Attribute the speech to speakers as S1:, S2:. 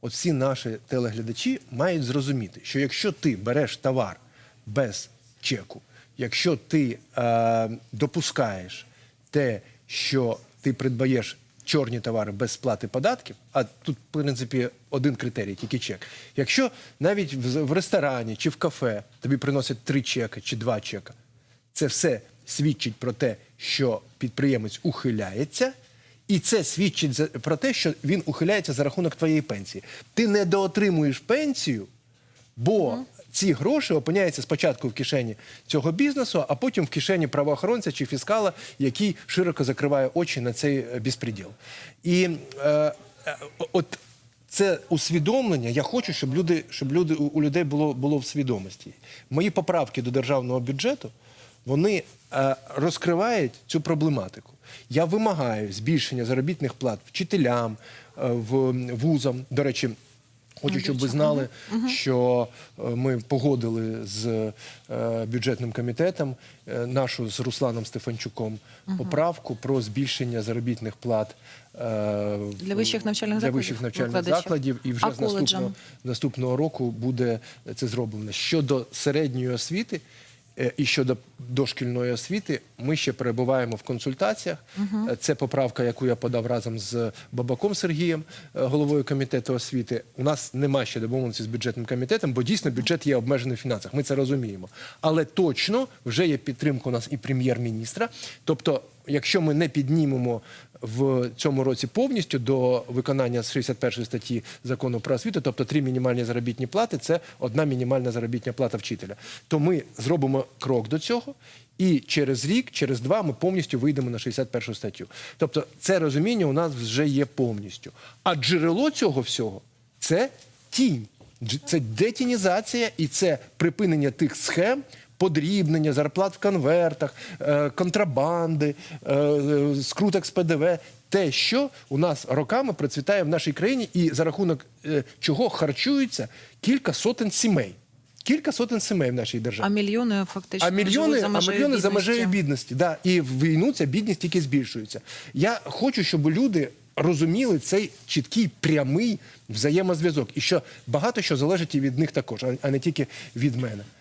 S1: От всі наші телеглядачі мають зрозуміти, що якщо ти береш товар без чеку, якщо ти е, допускаєш те, що ти придбаєш чорні товари без сплати податків, а тут, в принципі, один критерій, тільки чек. Якщо навіть в, ресторані чи в кафе тобі приносять три чека чи два чека, це все свідчить про те, що підприємець ухиляється, і це свідчить про те, що він ухиляється за рахунок твоєї пенсії. Ти недоотримуєш пенсію, бо ці гроші опиняються спочатку в кишені цього бізнесу, а потім в кишені правоохоронця чи фіскала, який широко закриває очі на цей е, безпреділ. І е, е, от це усвідомлення. Я хочу, щоб люди, щоб люди у у людей було, було в свідомості. Мої поправки до державного бюджету вони е, розкривають цю проблематику. Я вимагаю збільшення заробітних плат вчителям, е, в вузам. До речі, хочу, щоб ви знали, що е, ми погодили з е, бюджетним комітетом е, нашу з Русланом Стефанчуком поправку про збільшення заробітних плат.
S2: Для вищих навчальних
S1: для вищих навчальних
S2: викладачів.
S1: закладів, і вже
S2: А
S1: з наступного, наступного року буде це зроблено. Щодо середньої освіти і щодо дошкільної освіти, ми ще перебуваємо в консультаціях. Е, Це поправка, яку я подав разом з Бабаком Сергієм, е, головою комітету освіти. У нас нема ще домовленості з бюджетним комітетом, бо дійсно бюджет є обмежений в фінансах. Ми це розуміємо. Але точно вже є підтримка у нас і прем'єр-міністра. Тобто, якщо ми не піднімемо в цьому році повністю до виконання з 61 статті закону про освіту, тобто три мінімальні заробітні плати, це одна мінімальна заробітня плата вчителя. То ми зробимо крок до цього. І через рік, через два ми повністю вийдемо на 61 статтю. Тобто, це розуміння у нас вже є повністю. А джерело цього всього це тінь, це детінізація і це припинення тих схем, подрібнення, зарплат в конвертах, е, контрабанди, е, е, скруток з ПДВ. Те, що у нас роками процвітає в нашій країні, і за рахунок чого харчується кілька сотень сімей. Кілька сотень сімей в нашій державі.
S2: А мільйони фактично
S1: А мільйони,
S2: за
S1: а мільйони за межею бідності. Да. І в війну ця бідність тільки збільшується. Я хочу, щоб люди розуміли цей чіткий прямий взаємозв'язок, і що багато що залежить і від них також, а не тільки від мене.